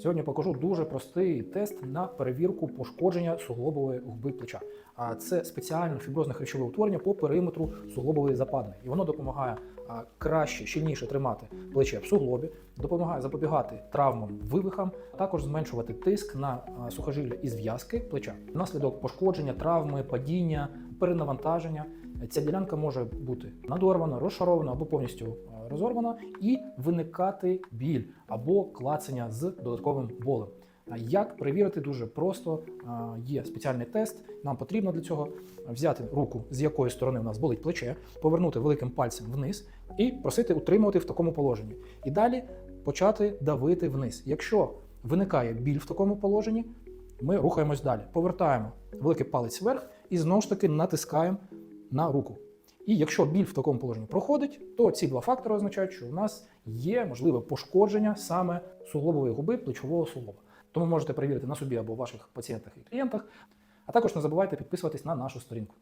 Сьогодні покажу дуже простий тест на перевірку пошкодження суглобової губи плеча. А це спеціальне фіброзне хрящове утворення по периметру суглобової западини. І воно допомагає краще, щільніше тримати плече в суглобі, допомагає запобігати травмам, вивихам, також зменшувати тиск на сухожилля і зв'язки плеча. Внаслідок пошкодження, травми, падіння, перенавантаження. Ця ділянка може бути надорвана, розшарована або повністю е, розорвана, і виникати біль або клацання з додатковим болем. Як перевірити дуже просто є спеціальний тест. Нам потрібно для цього взяти руку, з якої сторони у нас болить плече, повернути великим пальцем вниз і просити утримувати в такому положенні. І далі почати давити вниз. Якщо виникає біль в такому положенні, ми рухаємось далі. Повертаємо великий палець вверх і знову ж таки натискаємо на руку. І якщо біль в такому положенні проходить, то ці два фактори означають, що у нас є можливе пошкодження саме суглобової губи плечового суглоба. Тому можете перевірити на собі або ваших пацієнтах і клієнтах. А також не забувайте підписуватись на нашу сторінку.